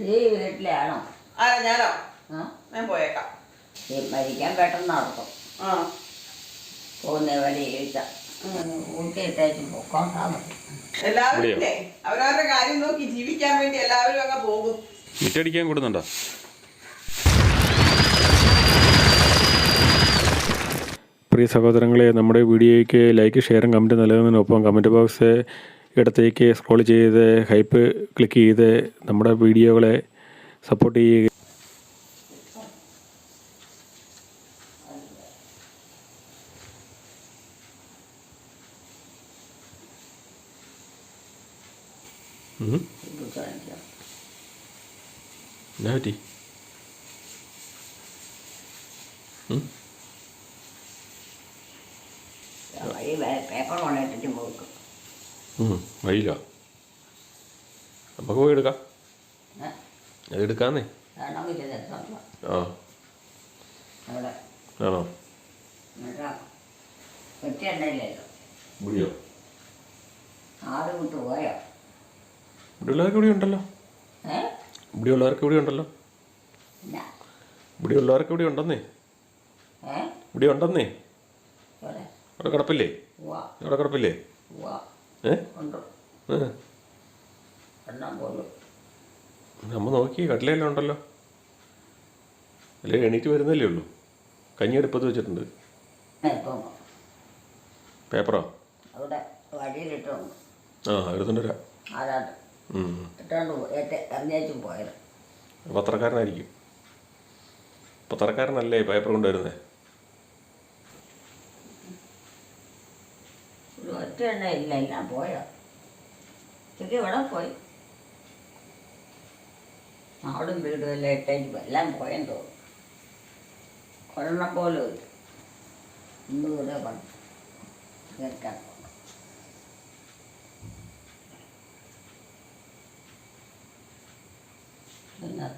ഈ വീട്ടിലാണോ ആരാ ഞാനോ? ഞാൻ പോയേക്കാം. ഈ മരിക്കാൻ പെട്ടെന്ന് നടക്കും. ആ. പോകുന്ന വഴി ഈച്ച ഊട്ടിയിട്ടേച്ച് പൊക്കോണ്ടാ മതി. എല്ലാവരും അവരവരുടെ കാര്യം നോക്കി ജീവിക്കാൻ വേണ്ടി എല്ലാവരും അങ്ങ് പോകും. മിറ്റടിക്കാൻ കൂടുന്നുണ്ടോ? പ്രിയ സഹോദരങ്ങളെ നമ്മുടെ വീഡിയോയ്ക്ക് ലൈക്ക് ഷെയറും കമന്റ് നൽകുന്നതിനൊപ്പം കമന്റ് ബോക്സ് ഇടത്തേക്ക് സ്ക്രോൾ ചെയ്ത് ഹൈപ്പ് ക്ലിക്ക് ചെയ്ത് നമ്മുടെ വീഡിയോകളെ സപ്പോർട്ട് ചെയ്യുക. എന്നാ പറ്റി? പേപ്പർ കൊണ്ടിട്ടിട്ട് പോക്കും ഉം, വഴിയില്ല നമുക്ക് പോയി എടുക്കാം. ഏ? അത് എടുക്കാന്നേ. വേണമെങ്കിൽ ഇത് എത്തണ്ട ആ. ആണോ? മുടിയോ പോയോ? ഇവിടെ ഉണ്ടല്ലോ. ഏ? ഇവിടെ ഉള്ളവർക്ക് ഇവിടെ ഉണ്ടല്ലോ. ഇല്ല. ഇവിടെ ഉണ്ടെന്നേ. ഇവിടെ ഉണ്ടെന്നേ. ഇവിടെ അവിടെ കിടപ്പില്ലേ? അവിടെ കിടപ്പില്ലേ? നമ്മ നോക്കി കട്ടിലെല്ലാം ഉണ്ടല്ലോ. അല്ലേ എണീറ്റ് വരുന്നല്ലേ ഉള്ളൂ. കഞ്ഞി അടുപ്പത്ത് വെച്ചിട്ടുണ്ട് പേപ്പറോ? ആ എടുത്തോണ്ട് വരാം പത്രക്കാരനായിരിക്കും. പത്രക്കാരനല്ലേ പേപ്പർ കൊണ്ടുവരുന്നത് ഒരു ഒറ്റ എണ്ണ ഇല്ല എല്ലാം പോയോ? ഇതൊക്കെ ഇവിടെ പോയി. നാടും വീടും എല്ലാം ഇട്ടേക്ക് എല്ലാം പോയെന്ന് തോന്നും കൊള്ളണ പോലും ഇല്ല. ഇന്നും ഇവിടെ പിന്നെ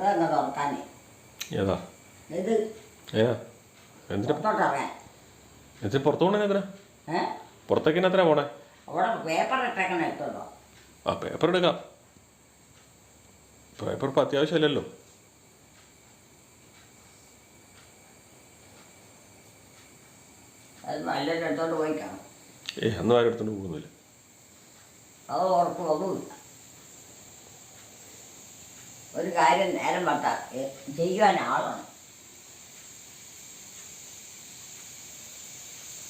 കഥ അങ്ങ് തുറക്കാനേ ഏതാ? ഇത് ഏതാ എന്തിനാ? പുറത്തോട്ടിറങ്ങാൻ. എന്നിട്ട് പുറത്തു പോണേ എന്തിനാ ഏ? പുറത്തേക്ക് എത്ര പോണേ? അവിടെ പേപ്പർ ഇട്ടേക്കണ ആ പേപ്പർ എടുക്കാം. പേപ്പർ ഇപ്പം അത്യാവശ്യമല്ലല്ലോ അത് നല്ലൊരു എടുത്തോണ്ട് പോയി കാണും. ഏ അന്ന് ആരും എടുത്തോണ്ട് പോകുന്നില്ല. അത് ഉറപ്പ് ഒന്നുമില്ല ഒരു കാര്യം നേരം പറ്റ ചെയ്യുവാൻ ആളാണ്.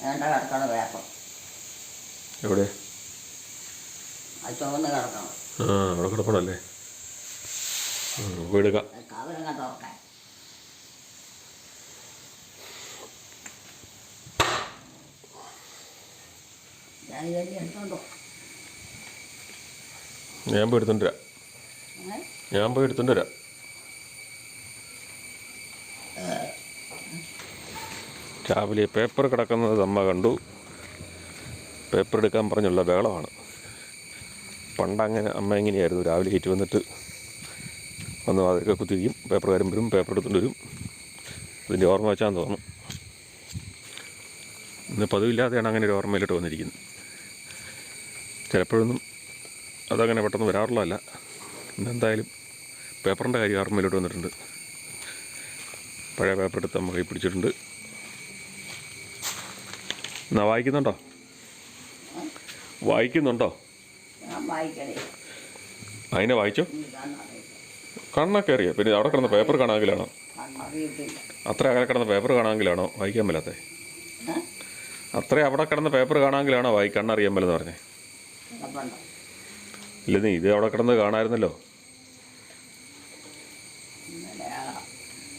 വേണ്ട കിടക്കണം വേപ്പം എവിടെ? അത് ചുവന്ന് കിടക്കണം. ആ അവിടെ കിടപ്പണല്ലേ എടുക്കാം തുറക്കാൻ ഞാൻ എടുത്തോണ്ടോ ഞാൻ പോയി എടുത്തോണ്ട് വരാം. ഏ? ഞാൻ പോയി എടുത്തോണ്ട് വരാം. രാവിലെ പേപ്പർ കിടക്കുന്നത് അമ്മ കണ്ടു. പേപ്പർ എടുക്കാൻ പറഞ്ഞുള്ള ബഹളമാണ്. പണ്ടങ്ങനെ അമ്മ എങ്ങനെയായിരുന്നു രാവിലെ കയറ്റി വന്നിട്ട് വന്ന് അതൊക്കെ കുത്തിരിക്കും പേപ്പർ കാര്യം വരും പേപ്പർ എടുത്തുകൊണ്ട് വരും. അതിന്റെ ഓർമ്മ വെച്ചാന്ന് തോന്നും ഇന്ന് പതിവില്ലാതെയാണ് അങ്ങനെ ഒരു ഓർമ്മയിലോട്ട് വന്നിരിക്കുന്നത്. ചിലപ്പോഴൊന്നും അതങ്ങനെ പെട്ടെന്ന് വരാറുള്ളതല്ല. ഇന്നെന്തായാലും പേപ്പറിന്റെ കാര്യം ഓർമ്മയിലോട്ട് വന്നിട്ടുണ്ട്. പഴയ പേപ്പർ എടുത്ത് നമ്മൾ കൈ പിടിച്ചിട്ടുണ്ട്. എന്നാ വായിക്കുന്നുണ്ടോ? വായിക്കുന്നുണ്ടോ? അതിനെ വായിച്ചോ? കണ്ണൊക്കെ അറിയാം. പിന്നെ അവിടെ കിടന്ന പേപ്പർ കാണാമെങ്കിലാണോ? അത്ര അകലെ കിടന്ന പേപ്പർ കാണാമെങ്കിലാണോ? വായിക്കാൻ മേലാത്തേ? അത്ര അവിടെ കിടന്ന പേപ്പർ കാണാമെങ്കിലാണോ? വായി കണ്ണറിയാൻ മേലെന്ന് പറഞ്ഞേ. ഇല്ല നീ ഇത് അവിടെ കിടന്ന് കാണാമായിരുന്നല്ലോ ഇന്നലെ ആ ഉം.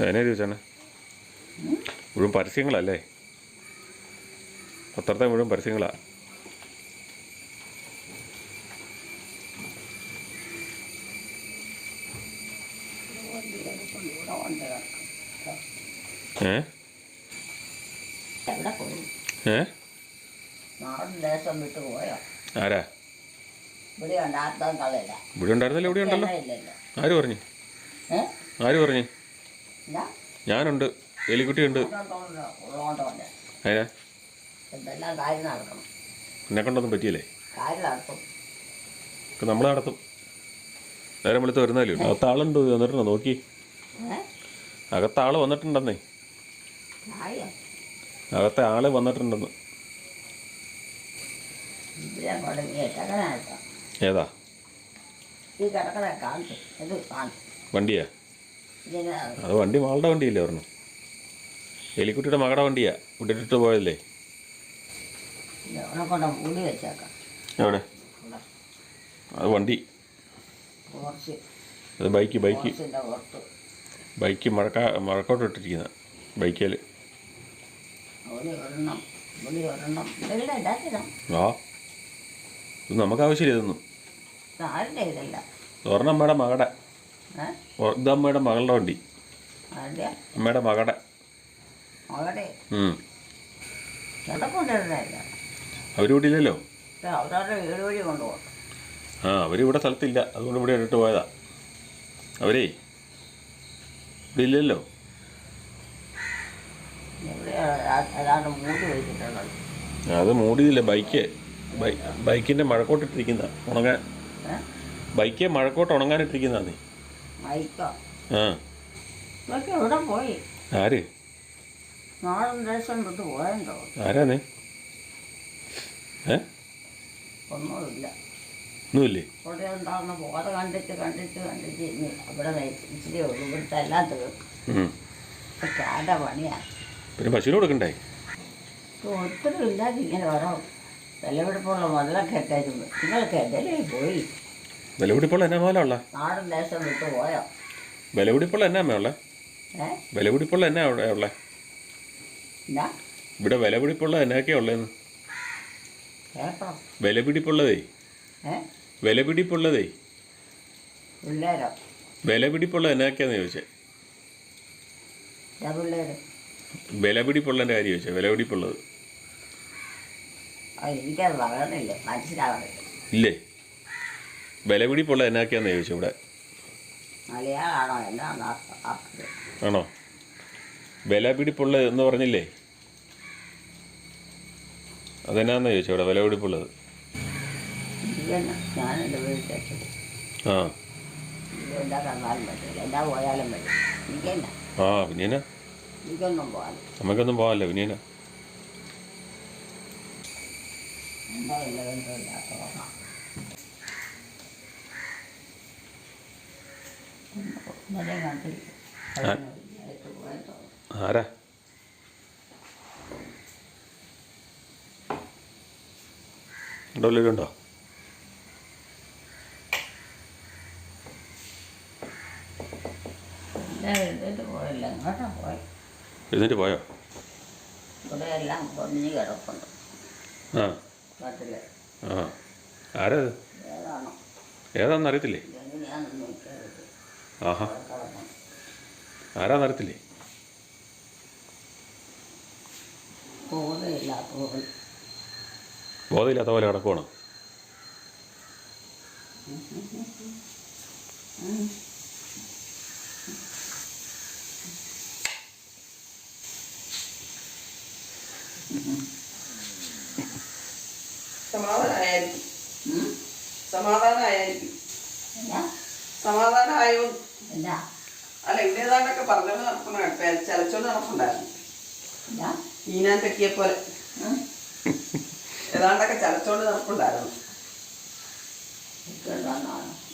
എന്നെ ചോദിച്ചാണ് മുഴുവൻ പരസ്യങ്ങളല്ലേ? പത്രത്തെ മുഴുവൻ പരസ്യങ്ങളാ. ഇവിടെ ഏ? ഏ? ആരാ? ഇവിടെ ഉണ്ടായിരുന്നല്ലോ ഇവിടെ ഉണ്ടല്ലോ ആര് പറഞ്ഞു? ആര് പറഞ്ഞു? ഞാനുണ്ട് എലിക്കുട്ടിയുണ്ട്. അതിനാ എന്നെ കൊണ്ടൊന്നും പറ്റിയല്ലേ? നമ്മൾ നടത്തും. നേരം വെളുത്ത് വരുന്നാലേ ഉള്ളൂ. അകത്താളുണ്ട് വന്നിട്ടുണ്ടോ? നോക്കി. അകത്താൾ ആൾ വന്നിട്ടുണ്ടെന്നേ അകത്തെ ആൾ വന്നിട്ടുണ്ടെന്ന്. ഏതാ? വണ്ടിയാ? അത് വണ്ടി മാളുടെ വണ്ടിയില്ലേ പറഞ്ഞു. എലിക്കുട്ടിയുടെ മകളുടെ വണ്ടിയാ. വിട്ടിട്ട് വെച്ചേക്കാം. എവിടെ? അത് വണ്ടി. അത് ബൈക്ക് ബൈക്ക്. ബൈക്ക് മഴക്കാ മഴക്കോട്ട് ഇട്ടിരിക്കുന്ന. ബൈക്കേൽ ഒരെണ്ണം ഇവിടെ ഒരെണ്ണം ഇതെല്ലാം ഉണ്ടാക്കില്ല ആ ഇത് നമുക്ക് ആവശ്യമില്ല ഇതൊന്നും. ആരുടെ ഇതല്ല ഒരെണ്ണം അമ്മയുടെ മകടെ ഇത് അമ്മയുടെ മകളുടെ വണ്ടി. അമ്മയുടെ മകടെ. അവിടെ ഉം. കിടക്കൊണ്ടിരുന്നില്ല അവർ ഇവിടെ ഇല്ലല്ലോ? അവരവരുടെ വീട് വഴി കൊണ്ടുപോകും. ആ അവരിവിടെ സ്ഥലത്തില്ല. അതുകൊണ്ട് ഇവിടെ ഇട്ടിട്ട് പോയതാ. അവരേ ഇവിടെ ഇല്ലല്ലോ? മൂടി വെച്ചിട്ടുള്ളത് അത് മൂടിയില്ല ബൈക്ക്. ബൈക്കിന്റെ മഴക്കോട്ടിട്ടിരിക്കുന്ന. ഉണങ്ങാൻ ബൈക്ക് മഴക്കോട്ട് ഉണങ്ങാനിട്ടിരിക്കുന്ന നീ. എവിടെ പോയി? ആര്? ഏ? ഒന്നുമില്ല. ഒന്നുമില്ലേ? ഇവിടെ ഉണ്ടാകുന്ന ബോധ കണ്ടിട്ട് കണ്ടിട്ട് കണ്ടിട്ട് ഇച്ചിരി ഉള്ളൂ. ഇവിടുത്തെ എല്ലാം തീർക്കും ഉം. പണിയാണ് പിന്നെ പശുവിന് കൊടുക്കണ്ടേ? ഇപ്പോൾ ഒത്തിരി ഇല്ലാതെ ഇങ്ങനെ ഓരോ വിലപിടിപ്പുള്ള മുതലൊക്കെ ഇട്ടേക്കുന്നു നിങ്ങളൊക്കെ എന്തെങ്കിലും പോയി. വിലപിടിപ്പുള്ള എന്നാ പോലെ ഉള്ള? ദേശം വിട്ട് പോയോ? വിലപിടിപ്പുള്ള എന്നാ ഉള്ളേ? വിലപിടിപ്പുള്ള എന്നാ അവിടെ ഉള്ളേ? ഇവിടെ വിലപിടിപ്പുള്ള എന്നൊക്കെയാ ഉള്ളതെന്ന് കേട്ടോ വിലപിടിപ്പുള്ളതേ? വിലപിടിപ്പുള്ളതേ? പിള്ളേരോ? വിലപിടിപ്പുള്ള എന്നൊക്കെയാന്ന് ചോദിച്ചേ. വിലപിടിപ്പുള്ളതിന്റെ കാര്യം ചോദിച്ചേ? വിലപിടിപ്പുള്ളത്. പൊള്ളത് എനിക്കത് പറയണില്ല പൊള്ള ഇല്ലേ? വിലപിടിപ്പുള്ള എന്നൊക്കെയാന്ന് ചോദിച്ചു ഇവിടെ? ആണോ വിലപിടി ആണോ? വിലപിടിപ്പുള്ള എന്ന് പറഞ്ഞില്ലേ? അതെന്നാന്ന് ചോദിച്ചു ഇവിടെ വിലപിടിപ്പുള്ളത്? പൊള്ളത് വീട്ടിലേക്ക് ആ. പിന്നെ ആ പിന്നെന്നാ? എനിക്കൊന്നും പോകാൻ നമുക്കൊന്നും പോകാമല്ലോ പിന്നീട് എന്താ ഇല്ല ബന്ധമില്ലാത്ത ഓർമ്മ ഇന്നലെ കണ്ടില്ല. ആരാ? ഉണ്ടോ? ഉണ്ടോ പോയില്ല? എങ്ങോട്ടാ പോയി? എഴുന്നേറ്റ് പോയോ? ഇവിടെ എല്ലാം കിടപ്പുണ്ട്. ആ. കട്ടിൽ ആ. ആരാ ഇത് ഏതാണോ. ഏതാണെന്ന് അറിയത്തില്ലേ? ആഹാ. കിടക്കണം ആരാന്ന് അറിയത്തില്ലേ? ബോധമില്ലാത്ത പോലെ. ബോധമില്ലാത്ത പോലെ കിടക്കുവാണോ? സമാധാനമായിരിക്കും? സമാധാനമായിരിക്കും സമാധാനമായോ അല്ല ഇവിടെ ഏതാണ്ടൊക്കെ പറഞ്ഞത് നടക്കുന്ന ചലച്ചോണ്ട് നടപ്പുണ്ടായിരുന്നു. ഈനാൻ തെക്കിയെ പോലെ? ഏതാണ്ടൊക്കെ ചലച്ചോണ്ട് നടപ്പുണ്ടായിരുന്നു?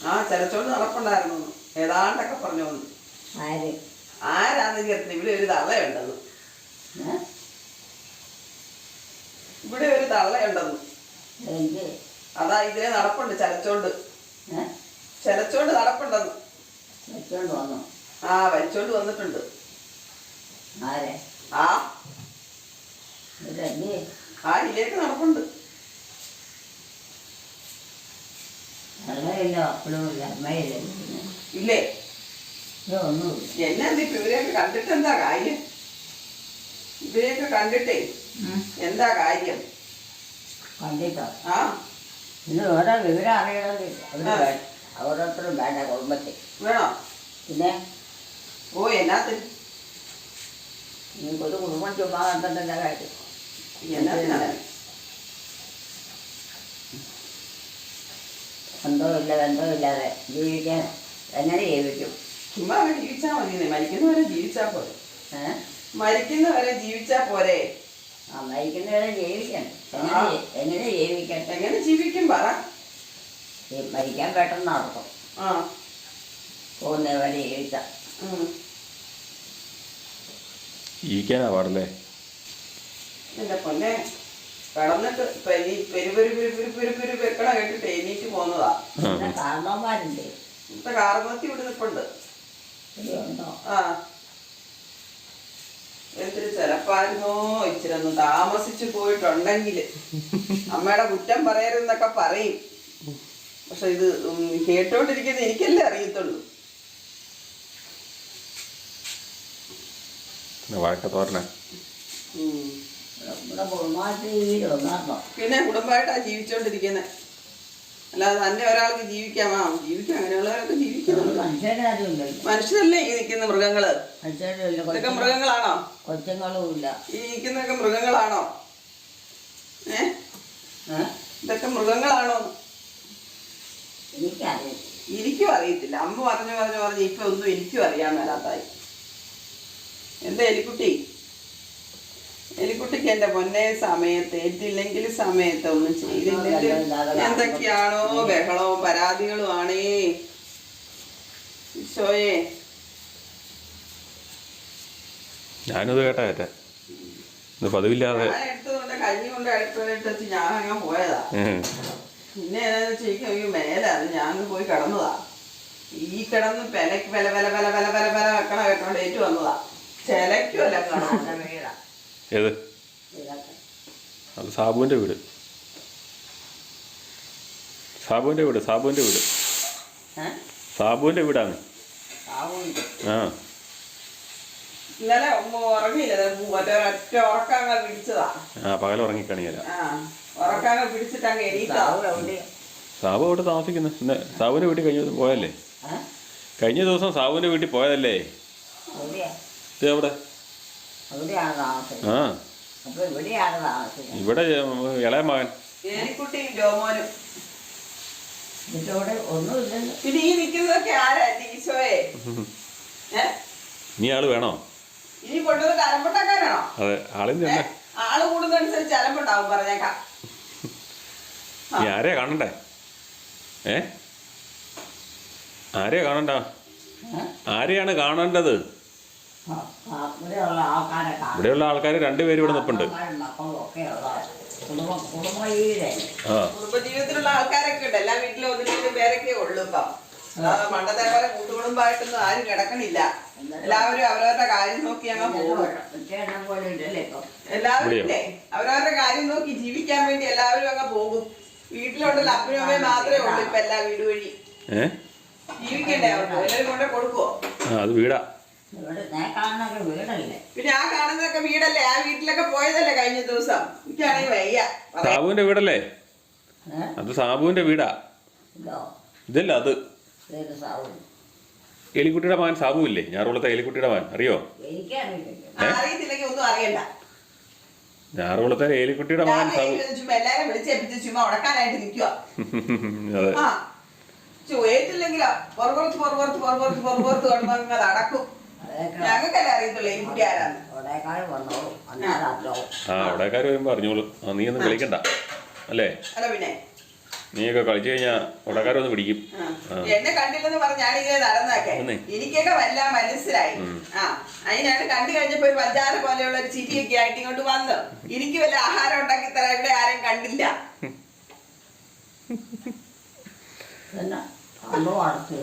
ആ ചലച്ചോണ്ട് നടപ്പുണ്ടായിരുന്നു. ഏതാണ്ടൊക്കെ പറഞ്ഞു ആരാന്ന് കേട്ടില്ല. ഇവിടെ ഒരു തള്ളയുണ്ടെന്ന്? ഇവിടെ ഒരു തള്ളയുണ്ടെന്ന് അതാ ഇതിലെ നടപ്പുണ്ട് ചലച്ചോണ്ട്? ചലച്ചോണ്ട് നടപ്പുണ്ടെന്ന്. ആ വലിച്ചോണ്ട് വന്നിട്ടുണ്ട്. ആ. ആ ഇതിലേക്ക് നടപ്പുണ്ട്. ഇല്ലേ എന്നാ ഇവരെയൊക്കെ കണ്ടിട്ട് എന്താ കാര്യം? ഇവരെയൊക്കെ കണ്ടിട്ടേ. എന്താ കാര്യം? കണ്ടിട്ടോ? ആ. ഇത് ഓരോ വിവരം അറിയണമെന്നില്ല. ഓരോരുത്തരും വേണ്ട കുടുംബത്തിൽ. വേണോ? പിന്നെ? ഓ എന്നാത്തിന് നിങ്ങൾക്ക് ഒരു കുടുംബം ചുമ്മാ കണ്ടിട്ടില്ല കാര്യം? എന്നാത്തിനാ ബന്ധമില്ല ബന്ധമില്ലാതെ ജീവിക്കാൻ എങ്ങനെ ജീവിക്കും? ചുമ്മാ അങ്ങ് ജീവിച്ചാ മതി മരിക്കുന്നവരെ ജീവിച്ചാ പോരെ. മരിക്കുന്നവരെ ജീവിച്ചാ പോരെ. മരിക്കുന്നവരെ ജീവിക്കണം. എങ്ങനെ ജീവിക്കട്ടെ? എങ്ങനെ ജീവിക്കും പറ. മരിക്കാൻ പെട്ടെന്ന് നടക്കും. ആ. പോകുന്നവരെ ജീവിക്കാം. ജീവിക്കാനാ പാടല്ലേ? എന്റെ പൊന്നെ കടന്നിട്ട് പെരി പെരുപെരു പെരുപെരു പെരു പെരു പെരു പെരു വെക്കണ കേട്ടിട്ട് എണീറ്റ് പോന്നതാ പിന്നെ കാരണവന്മാരുണ്ട് ഇപ്പൊ കാരണത്തി ഇവിടെ നിൽപ്പുണ്ട് ആ. എന്തൊരു ചെലപ്പായിരുന്നോ. ഇച്ചിരി ഒന്ന് താമസിച്ചു പോയിട്ടുണ്ടെങ്കിൽ അമ്മയുടെ കുറ്റം പറയരുതെന്നൊക്കെ പറയും. പക്ഷെ ഇത് കേട്ടോണ്ടിരിക്കുന്ന എനിക്കല്ലേ അറിയത്തുള്ളൂ. പിന്നെ കുടുംബമായിട്ടാ ജീവിച്ചോണ്ടിരിക്കുന്നത് അല്ലാതെ തന്നെ ഒരാൾക്ക് ജീവിക്കാമോ ജീവിക്കാം അങ്ങനെയുള്ളവരൊക്കെ ജീവിക്കാം മനുഷ്യരല്ലേ ഈ നിൽക്കുന്ന മൃഗങ്ങൾ? ഇതൊക്കെ മൃഗങ്ങളാണോ? കൊച്ചുങ്ങളും ഇല്ല. ഈ നിൽക്കുന്നതൊക്കെ മൃഗങ്ങളാണോ? ഏ? ഇതൊക്കെ മൃഗങ്ങളാണോ? എനിക്കും അറിയത്തില്ല. അമ്മ പറഞ്ഞു പറഞ്ഞു പറഞ്ഞു ഇപ്പൊ ഒന്നും എനിക്കും അറിയാൻ മേലാത്തായി. എന്താ എലിക്കുട്ടി? എലിക്കുട്ടിക്ക് എന്റെ പൊന്നെ സമയത്ത് ഏറ്റില്ലെങ്കിൽ സമയത്ത് ഒന്നും ചെയ്തില്ലെങ്കിൽ എന്തൊക്കെയാണോ ബഹളോ പരാതികളോ ആണേ ഈശോയെ. ഞാനത് കേട്ടാ ഇത് പതിവില്ലാതെ. ഞാൻ കഞ്ഞി കൊണ്ട് അടുക്കളയിട്ട് വെച്ച് ഞാൻ അങ്ങ് പോയതാ പിന്നെ എന്താന്ന് വെച്ചാൽ എനിക്ക് മേലാണ് ഞാൻ അങ്ങ് പോയി കിടന്നതാ. ഈ കിടന്ന് പെലക്ക് പല പല പല പല പല പല വെക്കണ കേട്ടോണ്ട് ഏറ്റു വന്നതാ. ചിലക്കുമല്ല കാണാൻ നമ്മുടെ വീടാ ഏത്? അത് സാബുവിന്റെ വീട്. സാബുവിന്റെ വീട് സാബുവിന്റെ വീട്. സാബുവിന്റെ വീടാണ്. ആ. ഇന്നലെ ഉറങ്ങിയില്ല. ദേ മറ്റേ ഒറ്റ ഉറക്കങ്ങ് പിടിച്ചതാ. ആ പകൽ ഉറങ്ങിക്കണിയല്ല ഉറക്കങ്ങ് പിടിച്ചിട്ട് അങ്ങ് സാബു അവിടെ താമസിക്കുന്നു? ഇന്ന് സാബുവിന്റെ വീട്ടിൽ കഴിഞ്ഞ പോയല്ലേ കഴിഞ്ഞ ദിവസം സാബുവിന്റെ വീട്ടിൽ പോയതല്ലേ? ഇത് എവിടെ? ആ. ഇവിടെ ഇളയ മകൻ. ഏലിക്കുട്ടിയും ജോമോനും പിന്നെ ഈ നിൽക്കുന്നതൊക്കെ ആരാ എന്റെ ഈശോയെ? ഏ? ഇനി ആൾ വേണോ? ഇനി കൊണ്ടുവന്നിട്ട് അലമ്പുണ്ടാക്കാനാണോ അതെ ആളിന്? ആൾ കൂടുന്നതനുസരിച്ച് അലമ്പുണ്ടാവും പറഞ്ഞേക്കാം. നീ ആരെയാ കാണണ്ടേ? ഏ? ആരെയാ കാണണ്ട? ആരെയാണ് കാണേണ്ടത്? ഇവിടെയുള്ള ആൾക്കാർ രണ്ടുപേരും ഇവിടെ നിൽപ്പുണ്ട് കുടുംബജീവിതത്തിലുള്ള ആൾക്കാരൊക്കെ ഉണ്ട്. എല്ലാ വീട്ടിലും ഒന്ന് രണ്ട് പേരൊക്കെ ഉള്ളൂ ഇപ്പം. പണ്ടത്തെ പോലെ കൂട്ടുകുടുംബമായിട്ടൊന്നും ആരും കിടക്കണില്ല. എല്ലാവരും അവരവരുടെ കാര്യം നോക്കി അങ്ങ് പോകും എല്ലാവരും ഇല്ലേ? അവരവരുടെ കാര്യം നോക്കി ജീവിക്കാൻ വേണ്ടി എല്ലാവരും അങ്ങ് പോകും. വീട്ടിലുണ്ടല്ല അപ്പനും അമ്മയും മാത്രമേ ഉള്ളൂ ഇപ്പൊ എല്ലാ വീട് വഴി. ജീവിക്കണ്ടേ അവർക്ക്? എല്ലാവരും കൊണ്ടേ കൊടുക്കുവോ? ആ അത് വീടാ. പിന്നെ ആ കാണുന്നതൊക്കെ വീടല്ലേ? ആ വീട്ടിലൊക്കെ പോയതല്ലേ കഴിഞ്ഞ ദിവസം. എനിക്കാണെങ്കിൽ വയ്യ. പറയാൻ. വീടല്ലേ? അത് സാബുവിന്റെ വീടാ. ഇതോ? ഇതല്ല അത്. എലിക്കുട്ടിയുടെ മകൻ സാബു ഇല്ലേ ഞാറുകുളത്തെ എലിക്കുട്ടിയുടെ മകൻ. അറിയോ? അറിയത്തില്ലെങ്കിൽ ഒന്നും അറിയണ്ട. ഞാറുകുളത്തെ എലിക്കുട്ടിയുടെ മകൻ സാബു. എല്ലാരും വിളിച്ചേപ്പിച്ച് ചുമ്മാ ഉടക്കാനായിട്ട് നിൽക്കുക അതെ. പുറപുറത്ത് കിടന്നങ്ങ് നടക്കും. അതൊക്കെ ഞങ്ങൾക്കല്ലേ അറിയത്തുള്ളൂ ഈ കുട്ടി ആരാന്ന്. ആ. അവിടെക്കാർ വരുമ്പോൾ അറിഞ്ഞോളൂ. ആ നീ ഒന്നും കളിക്കണ്ട. അല്ലേ? അല്ല പിന്നെ? നീയൊക്കെ കളിച്ചു കഴിഞ്ഞാൽ അവിടെക്കാരൊന്ന് പിടിക്കും. എന്നെ കണ്ടില്ലെന്ന് പറഞ്ഞ് ഞാനിങ്ങനെ നടന്നൊക്കെ. എനിക്കൊക്കെ വല്ല മനസ്സിലായി. ആ അതിനാണ് കണ്ടു കഴിഞ്ഞപ്പോ ഒരു പഞ്ചാര പോലെയുള്ള ഒരു ചിരിയൊക്കെ ആയിട്ട് ഇങ്ങോട്ട് വന്നു എനിക്ക് വല്ല ആഹാരം ഉണ്ടാക്കി തരാൻ ഇവിടെ ആരെയും കണ്ടില്ല. പിന്നെ അമ്മ വളർത്തു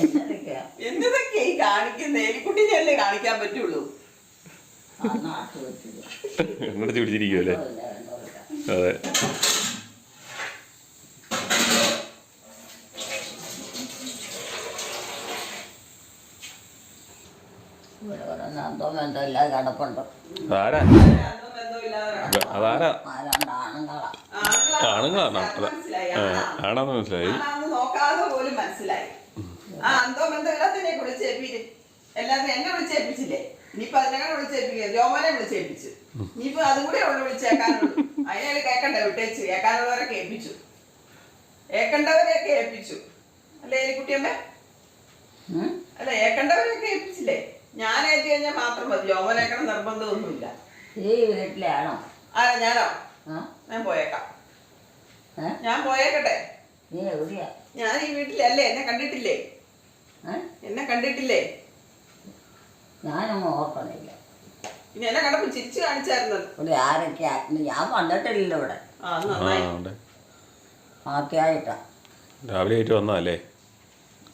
എന്നതൊക്കെയാ എന്നതൊക്കെ ഈ കാണിക്കുന്ന എലിക്കുട്ടിനെ അല്ലേ കാണിക്കാൻ പറ്റുള്ളൂ? അങ്ങോട്ട് പിടിച്ചിരിക്കുമല്ലേ അതെ. അതാരാ. അതാരാ? ആണുങ്ങളാണോ? ആണാന്ന് മനസ്സിലായി. ആണാന്ന് നോക്കാതെ പോലും മനസ്സിലായി. ആ അന്തോ ബന്ധം എല്ലാത്തിനെ വിളിച്ചേപ്പിച്ച്. എല്ലാത്തിനും എന്നെ വിളിച്ചേപ്പിച്ചില്ലേ? ഇനിയിപ്പൊ അതിനെങ്ങനെ വിളിച്ചേപ്പിക്കുക ജോമോനെ വിളിച്ചേപ്പിച്ചു. ഇനിയിപ്പോ അതും കൂടെ ഉള്ളു വിളിച്ചേക്കാനുള്ളൂ. അതിനെ കേക്കണ്ട വിട്ടേച്ച്. കേൾക്കാനുള്ളവരെ കേൾപ്പിച്ചു. ഏക്കണ്ടവരെ കേൾപ്പിച്ചു. അല്ലേ എലിക്കുട്ടിയമ്മ? അല്ല ഏക്കണ്ടവരെ കേൾപ്പിച്ചില്ലേ? ഞാൻ ഏറ്റി കഴിഞ്ഞാൽ മാത്രം മതി. ജോമനേക്കണം നിർബന്ധമൊന്നുമില്ല. ഈ വീട്ടിലാണോ ആ ഞാനോ? ഞാൻ പോയേക്കാം. ഞാൻ പോയേക്കട്ടെ. നീ എവിടെയാ? ഞാൻ ഈ വീട്ടിലല്ലേ? എന്നെ കണ്ടിട്ടില്ലേ? എന്നെ കണ്ടിട്ടില്ലേ? ഞാനൊന്നും ഓർക്കണില്ല. ഇനി എന്നെ കണ്ടപ്പോ ചിരിച്ചു കാണിച്ചായിരുന്നു. ആരൊക്കെ ആരൊക്കെയാ ഞാൻ വന്നിട്ടില്ലല്ലോ ഇവിടെ. ആ നന്നായി. ആദ്യമായിട്ടാ. രാവിലെ ആയിട്ട് വന്നതല്ലേ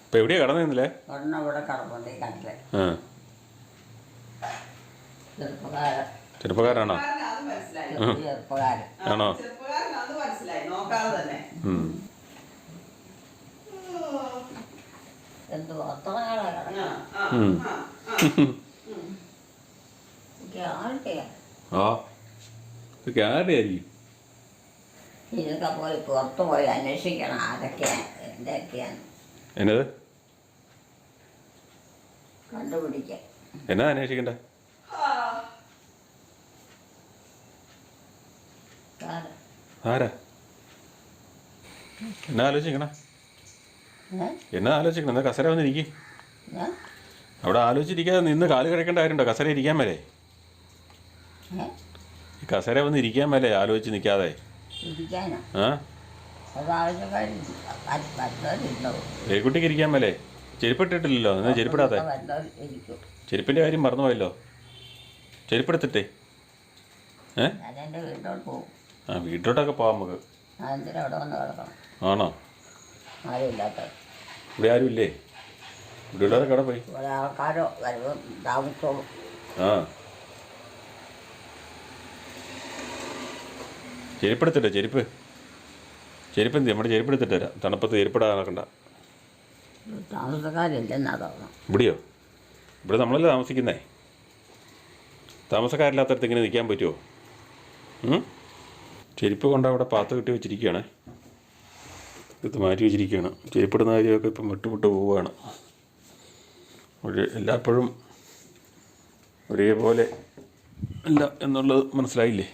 ഇപ്പൊ എവിടെയാ കടന്നില്ലേ ഒരെണ്ണം ഇവിടെ കിടപ്പുണ്ട് കട്ടിൽ ആ. ചെറുപ്പക്കാരൻ. ചെറുപ്പക്കാരാണോ അത് മനസ്സിലായി. ചെറുപ്പക്കാരൻ. ആണോ? ചെറുപ്പക്കാരന് അത് മനസ്സിലായി. നോക്കാതെ തന്നെ ഉം. എന്ത് അത്ര ആ ഇതൊക്കെ ആരുടെ ആയിരിക്കും. ഇതൊക്കെ പോയി പുറത്തു പോയി അന്വേഷിക്കണം എന്തൊക്കെയാണ് എന്നത്? കണ്ടുപിടിക്കാൻ എന്നാ അന്വേഷിക്കണ്ട? ആരാ? എന്നാ ആലോചിക്കണേ? എന്നാ ആലോചിക്കണം. എന്നാ കസര വന്നിരിക്കും. അവിടെ ആലോചിച്ചിരിക്കാതെ നിന്ന് കാൽ കിടക്കേണ്ട കാര്യമുണ്ടോ? കസര ഇരിക്കാൻ മേലേ? ഈ കസര വന്ന് ഇരിക്കാൻ മേലേ ആലോചിച്ച് നിൽക്കാതെ? ഏക്കുട്ടിക്ക് ഇരിക്കാൻ മേലേ? ചെരുപ്പിട്ടിട്ടില്ലല്ലോ? എന്നാ ചെരുപ്പിടാതെ ചെരുപ്പിന്റെ ചെരുപ്പിന്റെ കാര്യം മറന്നുപോയല്ലോ? ചെരുപ്പെടുത്തിട്ടേ. ഏ? ആ വീട്ടിലോട്ടൊക്കെ പോവാം നമുക്ക്. ആണോ? ആരും അവിടെ ഇവിടെ ആരും ഇല്ലേ? ഇവിടെ ഉള്ളവരെ കട പോയി? ഇവിടെ ആൾക്കാരോ വരുമ്പോൾ താമസവും ആ. ചെരുപ്പെടുത്തിട്ടെ ചെരുപ്പ്. ചെരുപ്പ് എന്ത് നമ്മുടെ ചെരുപ്പെടുത്തിട്ട് തരാം തണുപ്പത്ത് ചെരുപ്പിടാൻ നടക്കണ്ട താമസക്കാരില്ലെന്നാ തോന്നുന്നു. ഇവിടെയോ? ഇവിടെ നമ്മളല്ലേ താമസിക്കുന്നേ? താമസക്കാരില്ലാത്തടത്ത് ഇങ്ങനെ നിൽക്കാൻ പറ്റുമോ? ചെരുപ്പ് കൊണ്ട് അവിടെ പാത്ത് കെട്ടി വെച്ചിരിക്കുകയാണ്. ഇത് മാറ്റി വെച്ചിരിക്കുകയാണ്. ചെയ്യപ്പെടുന്ന കാര്യമൊക്കെ ഇപ്പം വിട്ടുവിട്ട് പോവുകയാണ്. ഒരു എല്ലായ്പ്പോഴും ഒരേപോലെ അല്ല എന്നുള്ളത് മനസ്സിലായില്ലേ?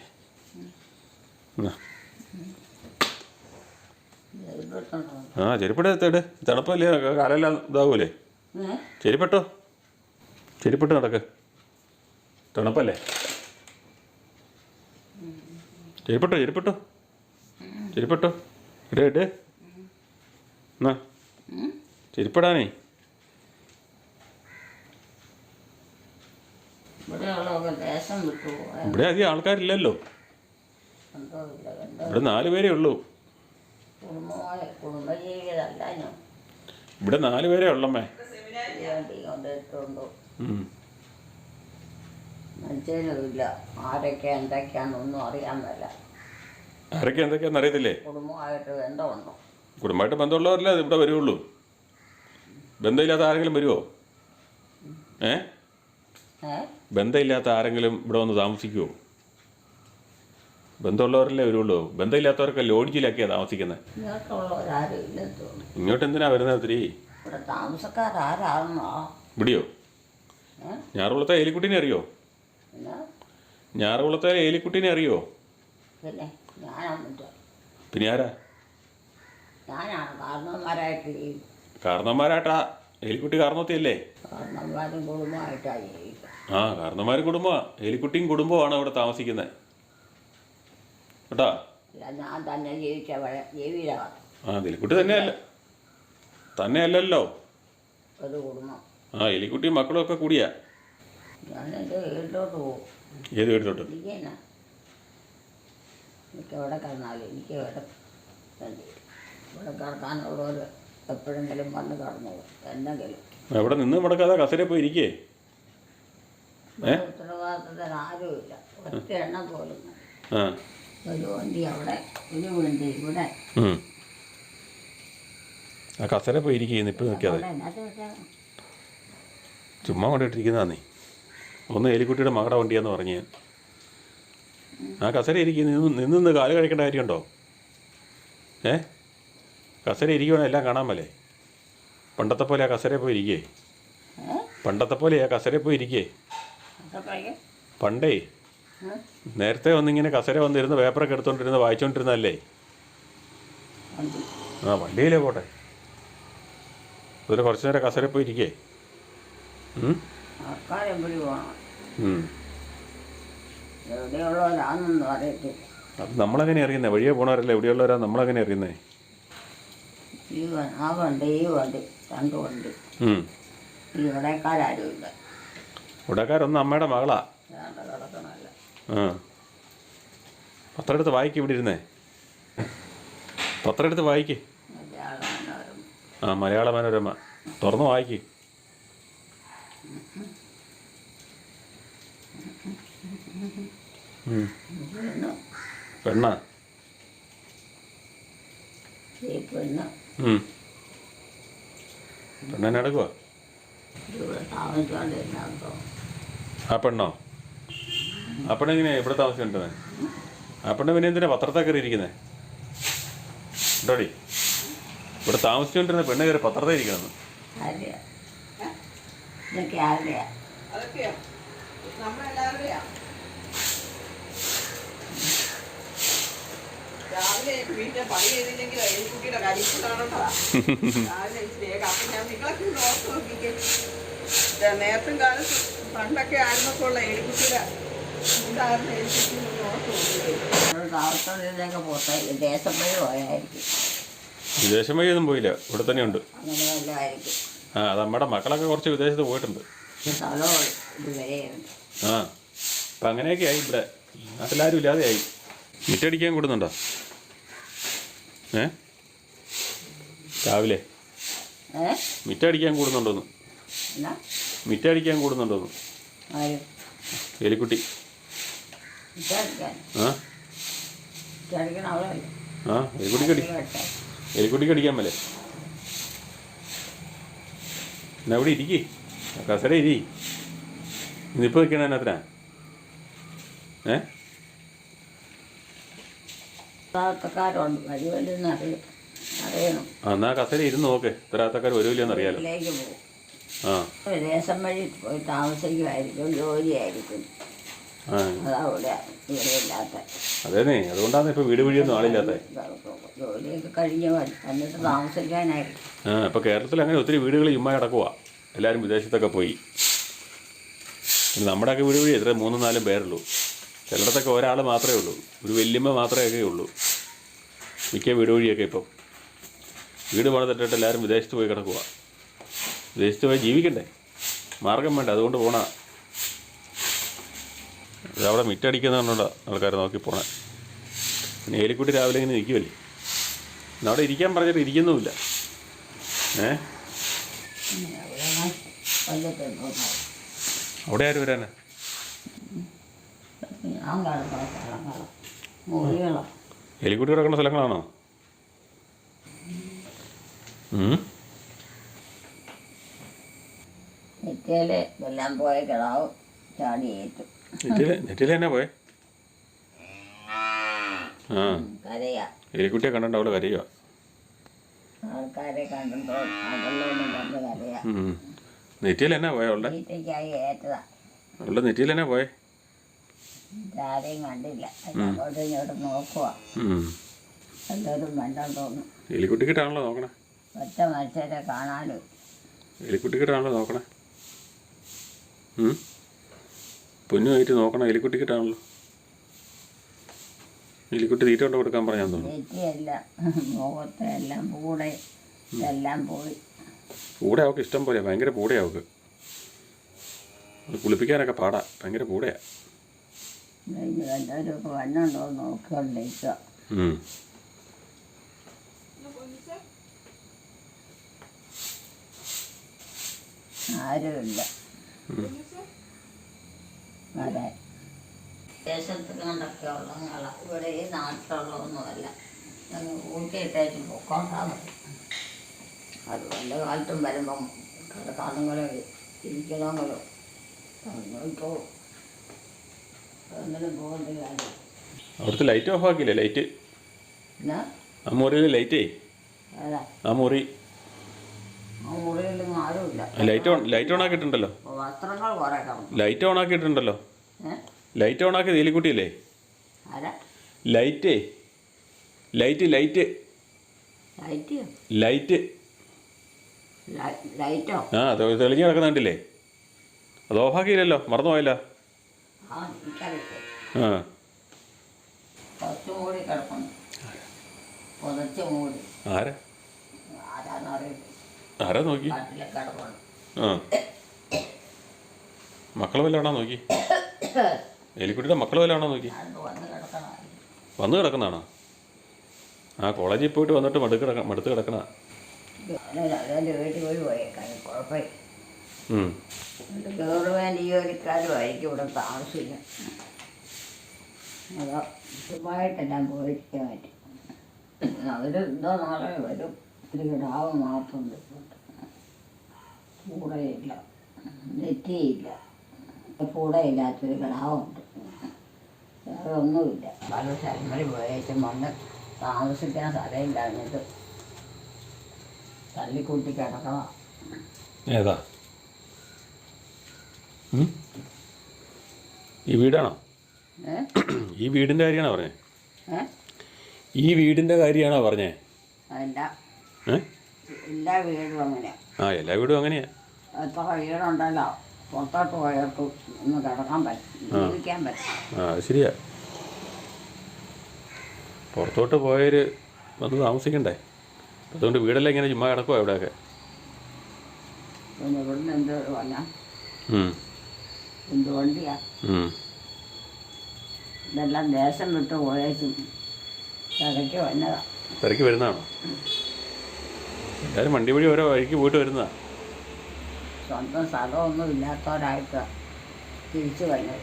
ആ ചെരുപ്പിടെത്തേട് തണുപ്പല്ലേ? കാലെല്ലാം ഇതാവൂലേ? ചെരുപ്പെട്ടോ? ചെരിപ്പെട്ടോ നടക്ക്. തണുപ്പല്ലേ? ചെരിപ്പെട്ടോ ചെരിപ്പെട്ടോ? ചെരിപ്പെട്ടോ? ഇടേ ഇടേ. എന്നാ? ചെരുപ്പിടാനേ. ഇവിടെ അധികം ആൾക്കാരില്ലല്ലോ. ഇവിടെ നാല് പേരേ ഉള്ളൂ. ഇവിടെ നാല് പേരേ ഉള്ളമ്മേ. മനുഷ്യനുമില്ല. ആരൊക്കെ എന്തൊക്കെയാണെന്നൊന്നും അറിയാൻ ആരൊക്കെ എന്തൊക്കെയാണെന്ന് അറിയത്തില്ലേ? കുടുംബമായിട്ട് ബന്ധമുണ്ടോ? കുടുംബമായിട്ട് ബന്ധമുള്ളവരല്ലേ ഇവിടെ വരുള്ളൂ? ബന്ധമില്ലാത്ത ആരെങ്കിലും വരുമോ ഏ? ബന്ധമില്ലാത്ത ആരെങ്കിലും ഇവിടെ വന്ന് താമസിക്കുമോ ബന്ധമുള്ളവരല്ലേ വരുള്ളൂ. ബന്ധമില്ലാത്തവർക്ക് ലോഡ്ജിലൊക്കെയാണ് താമസിക്കുന്നത് ഇങ്ങോട്ട് എന്തിനാ വരുന്നത് ഒത്തിരി? ഇവിടെയോ? ഞാറുകുളത്തെ ഏലിക്കുട്ടീനെ അറിയോ? ഞാറുകുളത്തെ ഏലിക്കുട്ടീനെ അറിയോ? പിന്നെ ആരാ? ഞാനാണ് കാരണവന്മാരായിട്ട് എലിക്കുട്ടി കാരണത്തിയല്ലേ കാരണവന്മാരും കുടുംബമായിട്ടാണ് ജീവിക്കുക. ആ കാരണന്മാർ കുടുംബമാണ് എലിക്കുട്ടിയും കുടുംബമാണ് ഇവിടെ താമസിക്കുന്നത് കേട്ടാ? അല്ല ഞാൻ തന്നെ ജീവിച്ച വഴ- ജീവിതമാണ് ആ എലിക്കുട്ടി തന്നെയല്ല. തന്നെയല്ലല്ലോ. ഒരു കുടുംബം. ആ എലിക്കുട്ടിയും മക്കളും ഒക്കെ കൂടിയാ. ഞാൻ എന്റെ വീട്ടിലോട്ട് പോകും. ഏത് വീട്ടിലോട്ട്? എനിക്ക് എവിടെ കിടന്നാലും എനിക്ക് വേണ്ടി ഇവിടെ കിടക്കാനുള്ളവർ എപ്പോഴെങ്കിലും വന്ന് കിടന്നോളും എന്തെങ്കിലും എവിടെ നിന്ന്? മുടക്കാതെ കസരെ പോയി ഇരിക്കേ. ഇവിടെ ഉത്തരവാദിത്തത്തിന് ആരുമില്ല. ഒറ്റ എണ്ണ പോലും ആ. ഒരു വണ്ടി അവിടെ ഒരു വണ്ടി ഇവിടെ. ആ കസര പോയി ഇരിക്കുന്നു ഇപ്പം നിൽക്കാതെ. ചുമ്മാ കൊണ്ടിട്ടിരിക്കുന്നതാന്നേ ഒന്ന് എലിക്കുട്ടിയുടെ മകളുടെ വണ്ടിയാന്ന് പറഞ്ഞ്. ആ കസര ഇരിക്കുന്നു നിന്ന് നിന്ന് നിന്ന് കാൽ കഴിക്കേണ്ട കാര്യമുണ്ടോ? ഏ? കസര ഇരിക്കുവാണെ എല്ലാം കാണാൻ മേലേ. പണ്ടത്തെ പോലെ ആ കസരയിൽ പോയി ഇരിക്കേ. പണ്ടത്തെ പോലെ ആ കസരയിൽ പോയി ഇരിക്കേ. പണ്ടേ നേരത്തെ വന്നിങ്ങനെ കസര വന്നിരുന്ന് പേപ്പറൊക്കെ എടുത്തോണ്ടിരുന്ന് വായിച്ചോണ്ടിരുന്നല്ലേ ആ വണ്ടിയിലേ പോട്ടെ. അതിൽ കുറച്ച് നേരം കസര പോയി ഇരിക്കേ. അത് നമ്മളെങ്ങനെ അറിയുന്നത് വഴിയെ പോണവരല്ലേ? എവിടെയുള്ളവരാ നമ്മളെങ്ങനെ അറിയുന്നേ? ഈ വ- ആ വണ്ടി ഈ വണ്ടി രണ്ട് വണ്ടി ഉം. ഈ ഇവിടേക്കാരും ഇവിടെക്കാരൊന്ന് അമ്മയുടെ മകളാ. ആ. പത്രം എടുത്ത് വായിക്ക് ഇവിടെ ഇരുന്നേ. പത്രം എടുത്ത് വായിക്ക് ആ മലയാള മനോരമ തുറന്ന് വായിക്ക്. പെണ്ണ. പെണ്ണ. പെണ്ണ് താമസിച്ചുകൊണ്ടിരുന്നോ ആ പെണ്ണോ? ആ പെണ്ണെങ്ങനെയാ ഇവിടെ താമസിച്ചിട്ടുണ്ടേ ആ പെണ്ണ് പിന്നെ എന്തിനാ പത്രത്തെ കയറിയിരിക്കുന്നേ? ഉണ്ടോടി? ഇവിടെ താമസിച്ചുകൊണ്ടിരുന്ന പെണ്ണ് കയറി പത്രത്തെ ഇരിക്കണമെന്ന് അതൊക്കെയാ അതൊക്കെയാ? നമ്മളെല്ലാവരുടെയാ? രാവിലെ പണി ചെയ്തില്ലെങ്കിൽ രാവിലെ ഞാൻ നിങ്ങളൊക്കെ ഒന്ന് ഓർത്ത് നോക്കിക്കേ. നേരത്തും കാലത്ത് പണ്ടൊക്കെ ആയിരുന്നപ്പോൾ ഉള്ള എലിക്കുട്ടിയുടെ ഇതായിരുന്നു എലിക്കുട്ടി എന്ന് ഓർത്ത് നോക്കിക്കേ. ഇവിടെ താമസിച്ചുകൊണ്ടിരുന്നൊക്കെ പോട്ടെ? ദേശം വഴി പോയായിരിക്കും. വിദേശം വഴിയൊന്നും പോയില്ല. ഇവിടെ തന്നെ ഉണ്ട്. ആ അത് നമ്മുടെ മക്കളൊക്കെ കുറച്ച് വിദേശത്ത് പോയിട്ടുണ്ട്. ആ അപ്പം അങ്ങനെയൊക്കെ ആയി ഇവിടെ. നാട്ടിലാരും ഇല്ലാതെ ആയി മിറ്റടിക്കാൻ കൂടുന്നുണ്ടോ? ഏ? രാവിലെ മിറ്റടിക്കാൻ കൂടുന്നുണ്ടോന്ന്? മിറ്റടിക്കാൻ കൂടുന്നുണ്ടോന്ന്? എലിക്കുട്ടി. ആ? എലിക്കുട്ടിക്ക് അടി കേട്ടെ എലിക്കുട്ടിക്ക് അടിക്കാൻ മേലെ എന്നാ ഇവിടെ ഇരിക്കേ. കസര ഇരി. ഇന്നിപ്പോൾ നിൽക്കണ എന്നത്തിനാ ഏ? അറിയണം. എന്നാ കസേരി ഇരുന്ന് നോക്ക്. ഇത്തരാത്തക്കാർ വരുമില്ലെന്ന് അറിയാലോ. വീട്ടിലേക്ക് പോകും. ആ. ദേശം വഴി പോയി താമസിക്കുമായിരിക്കും ജോലിയായിരിക്കും. ആ. അതവിടെ അതേന്നേ അതുകൊണ്ടാണ് ഇപ്പൊ വീട് വഴിയൊന്നും ആളില്ലാത്തത് ജോലിയൊക്കെ കഴിഞ്ഞ് വ- വന്നിട്ട് താമസിക്കാനായിരിക്കും. ആ ഇപ്പോൾ കേരളത്തിൽ അങ്ങനെ ഒത്തിരി വീടുകൾ ചുമ്മാ കിടക്കുക എല്ലാവരും വിദേശത്തൊക്കെ പോയി. പിന്നെ നമ്മുടെയൊക്കെ വീട് വഴി എത്ര മൂന്നും നാലും പേരുള്ളൂ. ചിലയിടത്തൊക്കെ ഒരാൾ മാത്രമേ ഉള്ളൂ. ഒരു വല്യമ്മ മാത്രമേ ഉള്ളൂ. മിക്ക വീട് വഴിയൊക്കെ ഇപ്പം. വീട് പണിതിട്ടിട്ട് എല്ലാവരും വിദേശത്ത് പോയി കിടക്കുക വിദേശത്ത് പോയി ജീവിക്കണ്ടേ? മാർഗം വേണ്ട? അതുകൊണ്ട് പോണ. അവിടെ മിറ്റടിക്കുന്നതുകൊണ്ടാണ് ആൾക്കാർ നോക്കി പോണേ. പിന്നെ ഏലിക്കുട്ടി രാവിലെ ഇങ്ങനെ നിൽക്കുമല്ലേ പിന്നെ അവിടെ ഇരിക്കാൻ പറഞ്ഞിട്ട് ഇരിക്കുന്നുമില്ല. ഏ? അവിടെ ആര് വരാനാ? ഞാൻ മുറികളോ എലിക്കുട്ടി കിടക്കുന്ന സ്ഥലങ്ങളാണോ? നെറ്റിയിൽ എല്ലാം പോയ കിടാവ് ചാടി ഏറ്റു. നെറ്റിൽ നെറ്റിൽ തന്നെ പോയെ? ആ. കരയാ. എലിക്കുട്ടിയെ കണ്ടിട്ട് കരയുക ആൾക്കാരെ കണ്ടിട്ടോ? കണ്ടല്ലോന്നും കണ്ട് കരയാ. നെറ്റിയിൽ തന്നെ പോയ അവളുടെ? വീട്ടിലേക്കായി ഏറ്റതാ. അവളുടെ നെറ്റിയിൽ തന്നെ പോയെ? ആരെയും കണ്ടില്ല. അങ്ങോട്ടും ഇങ്ങോട്ടും നോക്കുക എലിക്കുട്ടിക്കിട്ടാണല്ലോ നോക്കണേ? ഒറ്റ മനുഷ്യരെ കാണാനും. എലിക്കുട്ടിക്കിട്ടാണല്ലോ നോക്കണേ? ഉം? പൊന്നുമായിട്ട് നോക്കണം എലിക്കുട്ടിക്കിട്ടാണല്ലോ. എലിക്കുട്ടി തീറ്റ കൊണ്ട് കൊടുക്കാൻ പറഞ്ഞാൽ തോന്നുന്നു. നെറ്റിയെല്ലാം മുഖത്തെ എല്ലാം കൂടെ എല്ലാം പോയി. പൂടെ അവൾക്ക് ഇഷ്ടം പോലെ ഭയങ്കര പൂടെ അവൾക്ക് കുളിപ്പിക്കാനൊക്കെ പാടാ. ഭയങ്കര പൂടെയാ. ഇനി വല്ലവരൊക്കെ വണ്ണുണ്ടോ എന്ന് നോക്കിക്കൊണ്ടിരിക്കുക ഉം. ആരുമില്ല. അതെ. ദേശത്ത് കണ്ടൊക്കെ ഉള്ളങ്ങള ഇവിടെ ഈ നാട്ടിലുള്ളതൊന്നുമല്ല അങ്ങ് ഊട്ടിയിട്ടേച്ച് പൊക്കോണ്ടാ മതി. അത് വല്ല കാലത്തും വരുമ്പം കാലങ്ങളെ ഇരിക്കണമെന്നുള്ളൂ ഇപ്പോൾ അവിടുത്തെ ലൈറ്റ് ഓഫ് ആക്കിയില്ലേ? ലൈറ്റ് ആ മുറിയിൽ ലൈറ്റേ ആ മുറി. ലൈറ്റ് ഓൺ ലൈറ്റ് ഓൺ ആക്കിയിട്ടുണ്ടല്ലോ. ലൈറ്റ് ഓൺ ആക്കിയിട്ടുണ്ടല്ലോ. ലൈറ്റ് ഓൺ ആക്കി നീലിക്കുട്ടിയില്ലേ ലൈറ്റേ ലൈറ്റ് ലൈറ്റ് ലൈറ്റ് ആ അത് തെളിഞ്ഞ് കിടക്കുന്നുണ്ടല്ലേ? അത് ഓഫാക്കിയില്ലല്ലോ മറന്നു മൂടി ആരാ? ആരാ നോക്കി? ആ. വല്ലതാണോ നോക്കി? എലിക്കുട്ടിയുടെ മക്കൾ വല്ലാണോ നോക്കി? വന്ന് കിടക്കുന്നതാണോ? ആ കോളേജിൽ പോയിട്ട് വന്നിട്ട് മടുക്ക് കിടക്കണം മടുത്ത് കിടക്കണ ഗവൺമെന്റ് ജോലിക്കാരും ആയിരിക്കും. ഗവൺമെന്റ് ജോലിക്കാരുമായിരിക്കും ഇവിടെ താമസിക്കുക അതോ സുഖമായിട്ടെല്ലാം പോയിരിക്കാൻ പറ്റും. അവർ എന്തോ നാളെ വരും. ഒരു കിടാവ് മാത്രമുണ്ട്. കൂടെയില്ല. നെറ്റിയില്ല. കൂടെയില്ലാത്തൊരു കിടാവുണ്ട്. വേറെ ഒന്നുമില്ല. പല സ്ഥലങ്ങളിൽ പോയേച്ചും വന്ന് താമസിക്കാൻ സ്ഥലമില്ലാഞ്ഞിട്ട് തള്ളിക്കൂട്ടി കിടക്കണം? ഈ വീടാണോ? ഈ വീടിന്റെ കാര്യമാണോ പറഞ്ഞേ? ഈ വീടിന്റെ കാര്യമാണോ പറഞ്ഞേ? എല്ലാ വീടും ആ എല്ലാ വീടും അങ്ങനെയാ. എത്ര വീടുണ്ടല്ലോ? പുറത്തോട്ട് പോയിട്ട് ഒന്ന് കിടക്കാൻ പറ്റും ജീവിക്കാൻ പറ്റും. ആ ശരിയാ. പുറത്തോട്ട് പോയവർ വന്ന് താമസിക്കണ്ടേ? അതുകൊണ്ട് വീടെല്ലാം ഇങ്ങനെ ചുമ്മാ കിടക്കുമോ ഇവിടെയൊക്കെ. പിന്നെ ഇവിടുന്ന് എന്ത് വണ്ടിയാ. ഇതെല്ലാം ദേശം വിട്ട് പോയേച്ചും. തിരക്ക് വന്നതാ. തിരക്ക് വരുന്നതാണോ? എല്ലാവരും വണ്ടി വഴി ഓരോ വഴിക്ക് പോയിട്ട് വരുന്നതാ. സ്വന്തം സ്ഥലമൊന്നും ഇല്ലാത്തവരായിട്ട് തിരിച്ചു വന്നത്.